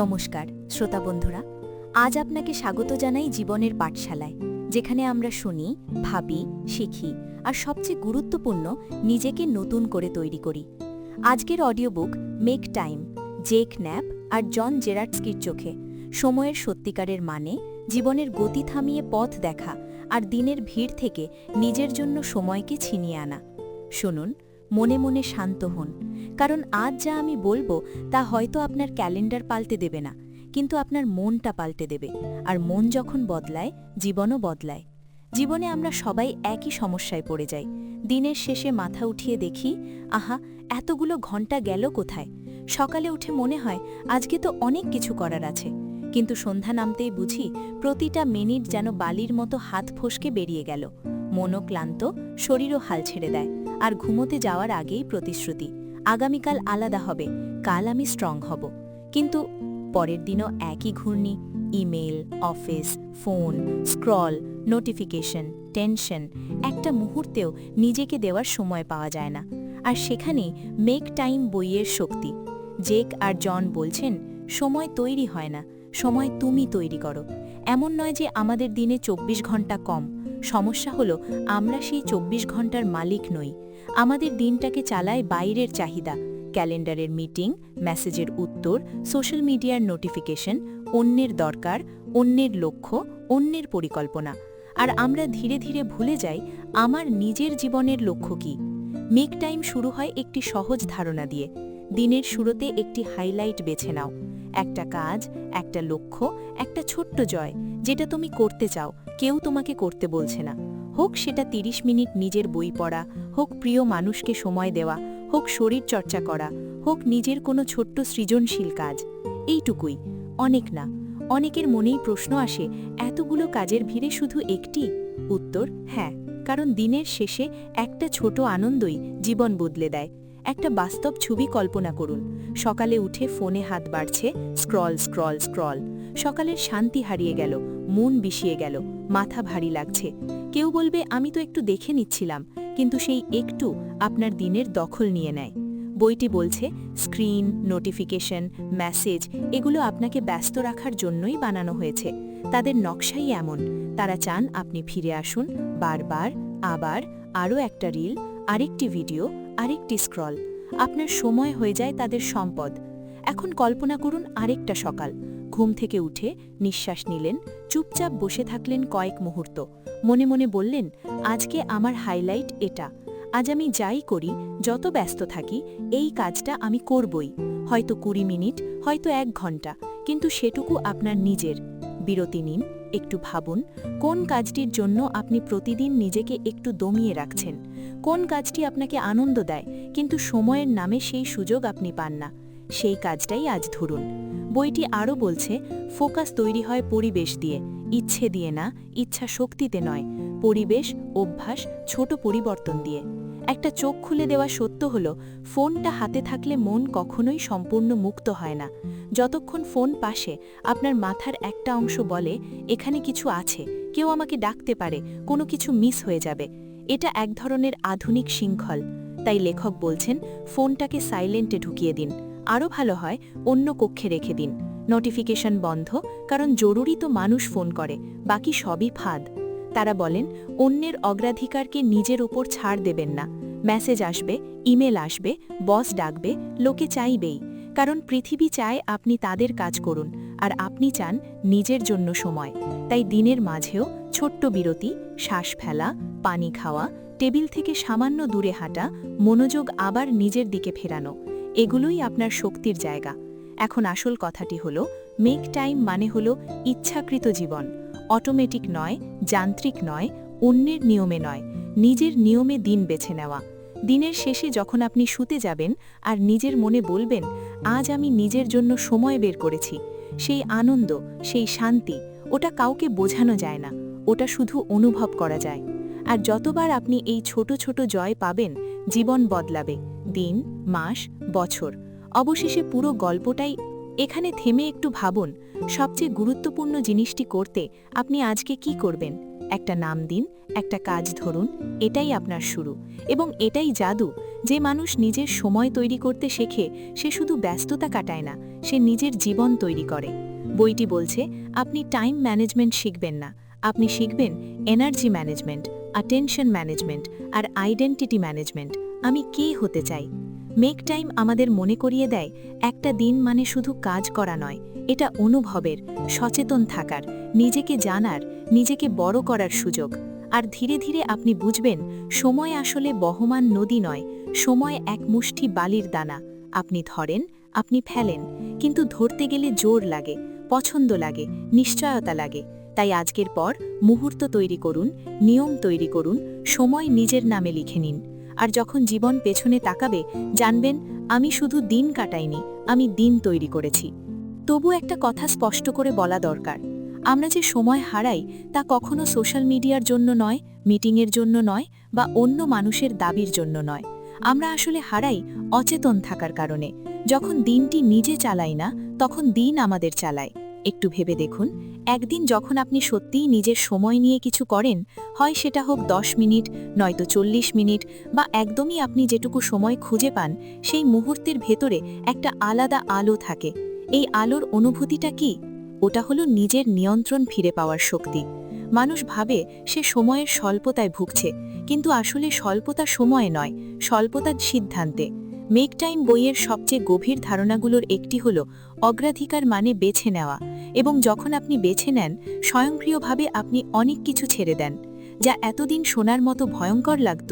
নমস্কার, শ্রোতা বন্ধুরা, আজ আপনাকে স্বাগত জানাই জীবনের পাঠশালায়, যেখানে আমরা শুনি, ভাবি, শিখি আর সবচেয়ে গুরুত্বপূর্ণ নিজেকে নতুন করে তৈরি করি। আজকের audio book make time Jake Knapp আর জন জেরাটস্কির চোখে, সময়ের সত্যিকারের মানে জীবনের গতি থামিয়ে পথ দেখা আর দিনের ভিড় থেকে নিজের জন্য সময়কে ছিনিয়ে আনা। শুনুন, মনে মনে শান্ত হন কারণ আজ যা আমি বলব, তা হয়তো আপনার ক্যালেন্ডার পাল্টে দেবে না, কিন্তু আপনার মনটা পাল্টে দেবে, আর মন যখন বদলায়, জীবনও বদলায়। জীবনে আমরা সবাই একই সমস্যায় পড়ে যাই। দিনের শেষে মাথা উঠিয়ে দেখি, আহা, এতগুলো ঘণ্টা গেল কোথায়? সকালে উঠে মনে হয়, আজকে তো অনেক কিছু করার আছে। কিন্তু সন্ধ্যা নামতেই বুঝি, প্রতিটা মিনিট যেন বালির মতো হাত ফসকে বেরিয়ে গেল। মনও ক্লান্ত, শরীরও হাল ছেড়ে দেয়, আর ঘুমোতে যাওয়ার আগেই প্রতিশ্রুতি। আগামীকাল আলাদা হবে, কাল আমি স্ট্রং হব। কিন্তু পরের দিনও একই ঘূর্ণি email office phone scroll notification tension একটা মুহূর্তেও নিজেকে দেওয়ার সময় পাওয়া যায় না। আর সেখানেই মেক টাইম বইয়ের শক্তি। জেক আর জন বলছেন, সময় তৈরি হয় না, সময় তুমি তৈরি করো। এমন নয় যে আমাদের দিনে চব্বিশ ঘণ্টা কম। সমস্যা হলো, আমরা সেই চব্বিশ ঘণ্টার মালিক নই। আমাদের দিনটাকে চালায় বাইরের চাহিদা, ক্যালেন্ডারের মিটিং, মেসেজের উত্তর, সোশ্যাল মিডিয়ার নোটিফিকেশন, অন্যের দরকার, অন্যের লক্ষ্য, অন্যের পরিকল্পনা। আর আমরা ধীরে ধীরে ভুলে যাই, আমার নিজের জীবনের লক্ষ্য কী? মেক টাইম শুরু হয় একটি সহজ ধারণা দিয়ে। দিনের শুরুতে একটি হাইলাইট বেছে নাও। একটা কাজ, একটা লক্ষ্য, একটা ছোট্ট জয়, যেটা তুমি করতে চাও, কেউ তোমাকে করতে বলছে না। হোক সেটা ৩০ মিনিট নিজের বই পড়া, হোক প্রিয় মানুষকে সময় দেওয়া, হোক শরীর চর্চা করা, হোক নিজের কোনো ছোট্ট সৃজনশীল কাজ। এইটুকুই। অনেক না। অনেকের মনেই প্রশ্ন আসে, এতগুলো কাজের ভিড়ে শুধু একটি? উত্তর হ্যাঁ কারণ দিনের শেষে একটা ছোট আনন্দই জীবন বদলে দেয়। একটা বাস্তব ছবি কল্পনা করুন। সকালে উঠে ফোনে হাত বাড়ছে, স্ক্রল স্ক্রল স্ক্রল। সকালের শান্তি হারিয়ে গেল, মন বিষিয়ে গেল, মাথা ভারী লাগছে। কেউ বলবে, আমি তো একটু দেখে নিচ্ছিলাম। কিন্তু সেই একটু আপনার দিনের দখল নিয়ে নেয়। বইটি বলছে, স্ক্রিন, নোটিফিকেশন, মেসেজ, এগুলো আপনাকে ব্যস্ত রাখার জন্যই বানানো হয়েছে। তাদের নকশাই এমন। তারা চান আপনি ফিরে আসুন, বারবার, আবার আরও একটা রিল, আরেকটি ভিডিও আরেকটি স্ক্রল। আপনার সময় হয়ে যায় তাদের সম্পদ। এখন কল্পনা করুন আরেকটা সকাল। ঘুম থেকে উঠে নিঃশ্বাস নিলেন, চুপচাপ বসে থাকলেন কয়েক মুহূর্ত। মনে মনে বললেন, আজকে আমার হাইলাইট এটা। আজ আমি যাই করি, যত ব্যস্ত থাকি, এই কাজটা আমি করবই। হয়তো কুড়ি মিনিট, হয়তো এক ঘণ্টা, কিন্তু সেটুকু আপনার নিজের। বিরতি নিন, একটু ভাবুন, কোন কাজটির জন্য আপনি প্রতিদিন নিজেকে একটু দমিয়ে রাখছেন? কোন কাজটি আপনাকে আনন্দ দেয়, কিন্তু সময়ের নামে সেই সুযোগ আপনি পান না। সেই কাজটাই আজ ধরুন। বইটি আরও বলছে, ফোকাস তৈরি হয় পরিবেশ দিয়ে। ইচ্ছে দিয়ে না, ইচ্ছা শক্তিতে নয়। পরিবেশ, অভ্যাস, ছোট পরিবর্তন দিয়ে। একটা চোখ খুলে দেওয়া সত্য হল, ফোনটা হাতে থাকলে মন কখনোই সম্পূর্ণ মুক্ত হয় না। যতক্ষণ ফোন পাশে, আপনার মাথার একটা অংশ বলে, এখানে কিছু আছে, কেউ আমাকে ডাকতে পারে, কোনো কিছু মিস হয়ে যাবে। এটা এক ধরনের আধুনিক শৃঙ্খল। তাই লেখক বলছেন, ফোনটাকে সাইলেন্টে ঢুকিয়ে দিন। আরও ভালো হয়, অন্য কক্ষে রেখে দিন। নোটিফিকেশন বন্ধ, কারণ জরুরি তো মানুষ ফোন করে, বাকি সবই ফাঁদ। তারা বলেন, অন্যের অগ্রাধিকারকে নিজের ওপর ছাড় দেবেন না। মেসেজ আসবে, ইমেল আসবে, বস ডাকবে, লোকে চাইবেই। কারণ পৃথিবী চায় আপনি তাদের কাজ করুন। আর আপনি চান নিজের জন্য সময়। তাই দিনের মাঝেও ছোট্ট বিরতি, শ্বাস ফেলা, পানি খাওয়া, টেবিল থেকে সামান্য দূরে হাঁটা, মনোযোগ আবার নিজের দিকে ফেরানো, এগুলোই আপনার শক্তির জায়গা। এখন আসল কথাটি হল মেক টাইম মানে হল ইচ্ছাকৃত জীবন। অটোমেটিক নয়, যান্ত্রিক নয়, অন্যের নিয়মে নয়, নিজের নিয়মে দিন বেছে নেওয়া। দিনের শেষে যখন আপনি শুতে যাবেন আর নিজের মনে বলবেন, আজ আমি নিজের জন্য সময় বের করেছি। সেই আনন্দ, সেই শান্তি, ওটা কাউকে বোঝানো যায় না। ওটা শুধু অনুভব করা যায়। আর যতবার আপনি এই ছোট ছোট জয় পাবেন, জীবন বদলাবে, দিন, মাস, বছর। অবশেষে পুরো গল্পটাই এখানে থেমে একটু ভাবুন, সবচেয়ে গুরুত্বপূর্ণ জিনিসটি করতে আপনি আজকে কি করবেন? একটা নাম দিন, একটা কাজ ধরুন, এটাই আপনার শুরু। এবং এটাই জাদু, যে মানুষ নিজের সময় তৈরি করতে শেখে, সে শুধু ব্যস্ততা কাটায় না সে নিজের জীবন তৈরি করে। বইটি বলছে, আপনি টাইম ম্যানেজমেন্ট শিখবেন না। আপনি শিখবেন এনার্জি ম্যানেজমেন্ট অ্যাটেনশন ম্যানেজমেন্ট আর আইডেন্টিটি ম্যানেজমেন্ট আমি কে হতে চাই? মেক টাইম আমাদের মনে করিয়ে দেয়, একটা দিন মানে শুধু কাজ করা নয়, এটা অনুভবের, সচেতন থাকার, নিজেকে জানার, নিজেকে বড় করার সুযোগ। আর ধীরে ধীরে আপনি বুঝবেন, সময় আসলে বহমান নদী নয়, সময় এক মুষ্টি বালির দানা। আপনি ধরেন আপনি ফেলেন, কিন্তু ধরতে গেলে জোর লাগে, পছন্দ লাগে, নিশ্চয়তা লাগে। তাই আজকের পর মুহূর্ত তৈরি করুন, নিয়ম তৈরি করুন, সময় নিজের নামে লিখে নিন। আর যখন জীবন পেছনে তাকাবে, জানবেন, আমি শুধু দিন কাটাইনি, আমি দিন তৈরি করেছি। তবু একটা কথা স্পষ্ট করে বলা দরকার। আমরা যে সময় হারাই, তা কখনো সোশ্যাল মিডিয়ার জন্য নয়, মিটিংয়ের জন্য নয়, বা অন্য মানুষের দাবির জন্য নয়। আমরা আসলে হারাই অচেতন থাকার কারণে। যখন দিনটি নিজে চালাই না, তখন দিন আমাদের চালায়। একটু ভেবে দেখুন, একদিন যখন আপনি সত্যিই নিজের সময় নিয়ে কিছু করেন, হয় সেটা হোক দশ মিনিট, নয়তো চল্লিশ মিনিট, বা একদমই আপনি যেটুকু সময় খুঁজে পান, সেই মুহূর্তের ভেতরে একটা আলাদা আলো থাকে। এই আলোর অনুভূতিটা কি? ওটা হলো নিজের নিয়ন্ত্রণ ফিরে পাওয়ার শক্তি। মানুষ ভাবে সে সময়ের স্বল্পতায় ভুগছে, কিন্তু আসলে স্বল্পতা সময়ে নয়, স্বল্পতার সিদ্ধান্তে। মেক টাইম বইয়ের সবচেয়ে গভীর ধারণাগুলোর একটি হল অগ্রাধিকার মানে বেছে নেওয়া এবং যখন আপনি বেছে নেন, স্বয়ংক্রিয়ভাবে আপনি অনেক কিছু ছেড়ে দেন, যা এতদিন শোনার মতো ভয়ঙ্কর লাগত,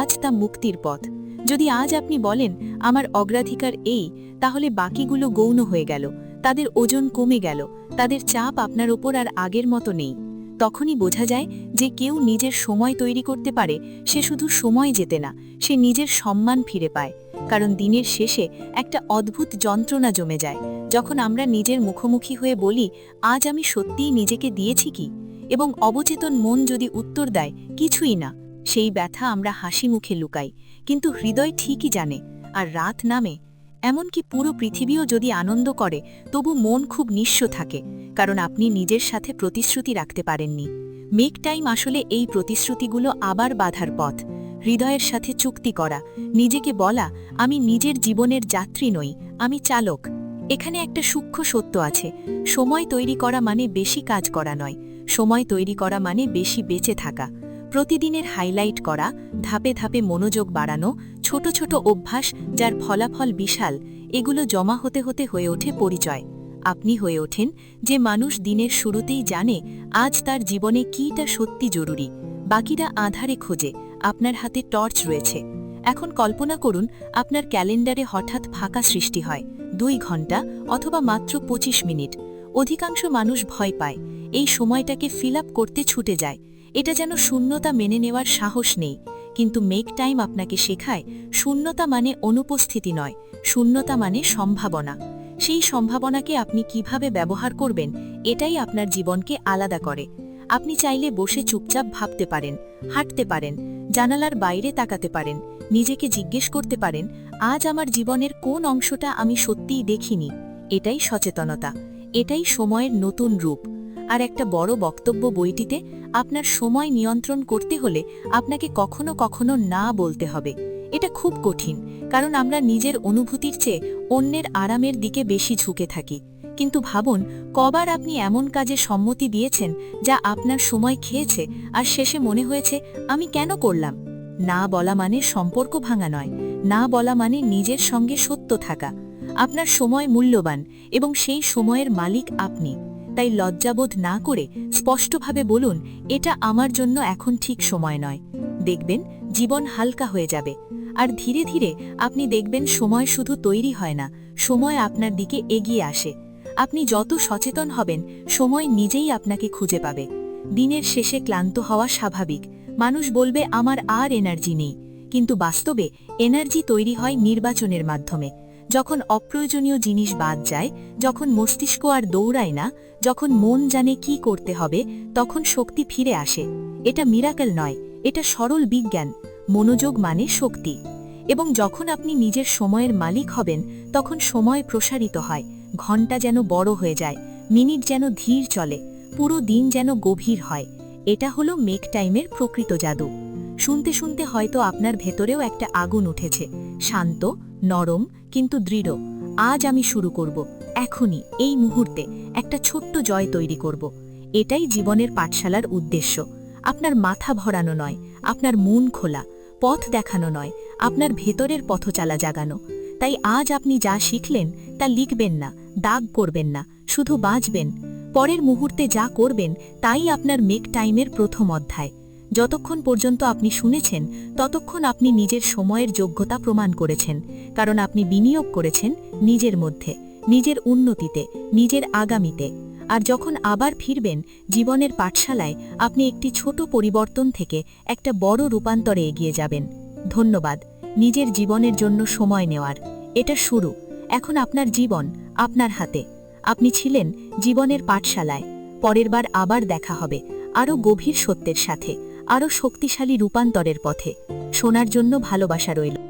আজ তা মুক্তির পথ। যদি আজ আপনি বলেন, আমার অগ্রাধিকার এই তাহলে বাকিগুলো গৌণ হয়ে গেল, তাদের ওজন কমে গেল, তাদের চাপ আপনার ওপর আর আগের মতো নেই। তখনই বোঝা যায় যে কেউ নিজের সময় তৈরি করতে পারে, সে শুধু সময় যেতে না, সে নিজের সম্মান ফিরে পায়। কারণ দিনের শেষে একটা অদ্ভুত যন্ত্রণা জমে যায়, যখন আমরা নিজের মুখোমুখি হয়ে বলি, আজ আমি সত্যিই নিজেকে দিয়েছি কি? এবং অবচেতন মন যদি উত্তর দেয়, কিছুই না। সেই ব্যথা আমরা হাসি মুখে লুকাই, কিন্তু হৃদয় ঠিকই জানে, আর রাত নামে এমনকি পুরো পৃথিবীও যদি আনন্দ করে, তবু মন খুব নিঃস্ব থাকে, কারণ আপনি নিজের সাথে প্রতিশ্রুতি রাখতে পারেননি। মেক টাইম আসলে এই প্রতিশ্রুতিগুলো আবার বাধার পথ। হৃদয়ের সাথে চুক্তি করা, নিজেকে বলা, আমি নিজের জীবনের যাত্রী নই, আমি চালক। এখানে একটা সূক্ষ্ম সত্য আছে, সময় তৈরি করা মানে বেশি কাজ করা নয়, সময় তৈরি করা মানে বেশি বেঁচে থাকা। প্রতিদিনের হাইলাইট করা, ধাপে ধাপে মনোযোগ বাড়ানো, ছোট ছোট অভ্যাস যার ফলাফল বিশাল, এগুলো জমা হতে হতে হয়ে ওঠে পরিচয়। আপনি হয়ে ওঠেন যে মানুষ দিনের শুরুতেই জানে আজ তার জীবনে কীটা সত্যি জরুরি বাকিরা আধারে খোঁজে, আপনার হাতে টর্চ রয়েছে। এখন কল্পনা করুন, আপনার ক্যালেন্ডারে হঠাৎ ফাঁকা সৃষ্টি হয়, দুই ঘণ্টা অথবা মাত্র ২৫ মিনিট। অধিকাংশ মানুষ ভয় পায়, এই সময়টাকে ফিল করতে ছুটে যায় এটা যেন শূন্যতা মেনে নেওয়ার সাহস নেই, কিন্তু মেক টাইম আপনাকে শেখায় শূন্যতা মানে অনুপস্থিতি নয়, শূন্যতা মানে সম্ভাবনা। সেই সম্ভাবনাকে আপনি কীভাবে ব্যবহার করবেন, এটাই আপনার জীবনকে আলাদা করে। আপনি চাইলে বসে চুপচাপ ভাবতে পারেন, হাঁটতে পারেন, জানালার বাইরে তাকাতে পারেন, নিজেকে জিজ্ঞেস করতে পারেন, আজ আমার জীবনের কোন অংশটা আমি সত্যিই দেখিনি? এটাই সচেতনতা, এটাই সময়ের নতুন রূপ। আর একটা বড় বক্তব্য বইটিতে আপনার সময় নিয়ন্ত্রণ করতে হলে আপনাকে কখনো কখনো না বলতে হবে। এটা খুব কঠিন, কারণ আমরা নিজের অনুভূতির চেয়ে অন্যের আরামের দিকে বেশি ঝুঁকে থাকি। কিন্তু ভাবুন, কবার আপনি এমন কাজে সম্মতি দিয়েছেন যা আপনার সময় খেয়েছে আর শেষে মনে হয়েছে, আমি কেন করলাম? না বলা মানে সম্পর্ক ভাঙা নয়, না বলা মানে নিজের সঙ্গে সত্য থাকা। আপনার সময় মূল্যবান এবং সেই সময়ের মালিক আপনি। তাই লজ্জাবোধ না করে স্পষ্টভাবে বলুন, এটা আমার জন্য এখন ঠিক সময় নয়। দেখবেন, জীবন হালকা হয়ে যাবে। আর ধীরে ধীরে আপনি দেখবেন সময় শুধু তৈরি হয় না, সময় আপনার দিকে এগিয়ে আসে। আপনি যত সচেতন হবেন, সময় নিজেই আপনাকে খুঁজে পাবে। দিনের শেষে ক্লান্ত হওয়া স্বাভাবিক। মানুষ বলবে, আমার আর এনার্জি নেই। কিন্তু বাস্তবে এনার্জি তৈরি হয় নির্বাচনের মাধ্যমে। যখন অপ্রয়োজনীয় জিনিস বাদ যায়, যখন মস্তিষ্ক আর দৌড়ায় না, যখন মন জানে কি করতে হবে, তখন শক্তি ফিরে আসে। এটা মিরাকেল নয়, এটা সরল বিজ্ঞান, মনোযোগ মানে শক্তি। এবং যখন আপনি নিজের সময়ের মালিক হবেন, তখন সময় প্রসারিত হয়, ঘণ্টা যেন বড় হয়ে যায়, মিনিট যেন ধীর চলে, পুরো দিন যেন গভীর হয়। এটা হলো মেক টাইমের প্রকৃত জাদু। শুনতে শুনতে হয়তো আপনার ভেতরেও একটা আগুন উঠেছে। শান্ত, নরম, কিন্তু দৃঢ়। আজ আমি শুরু করব, এখনই, এই মুহূর্তে, একটা ছোট্ট জয় তৈরি করব। এটাই জীবনের পাঠশালার উদ্দেশ্য। আপনার মাথা ভরানো নয়, আপনার মন খোলা, পথ দেখানো নয়, আপনার ভেতরের পথচালা জাগানো। তাই আজ আপনি যা শিখলেন, তা লিখবেন না, দাগ করবেন না, শুধু বাঁচবেন। পরের মুহূর্তে যা করবেন, তাই আপনার মেক টাইমের প্রথম অধ্যায়। যতক্ষণ পর্যন্ত আপনি শুনেছেন, ততক্ষণ আপনি নিজের সময়ের যোগ্যতা প্রমাণ করেছেন, কারণ আপনি বিনিয়োগ করেছেন নিজের মধ্যে, নিজের উন্নতিতে, নিজের আগামীতে। আর যখন আবার ফিরবেন, জীবনের পাঠশালায় আপনি একটি ছোট পরিবর্তন থেকে একটা বড় রূপান্তরে এগিয়ে যাবেন। ধন্যবাদ। নিজের জীবনের জন্য সময় নেওয়ার। এটা শুরু। এখন আপনার জীবন আপনার হাতে। আপনি ছিলেন জীবনের পাঠশালায়। পরের বার আবার দেখা হবে। আরও গভীর সত্যের সাথে। আরও শক্তিশালী রূপান্তরের পথে শোনার জন্য ভালোবাসা রইল।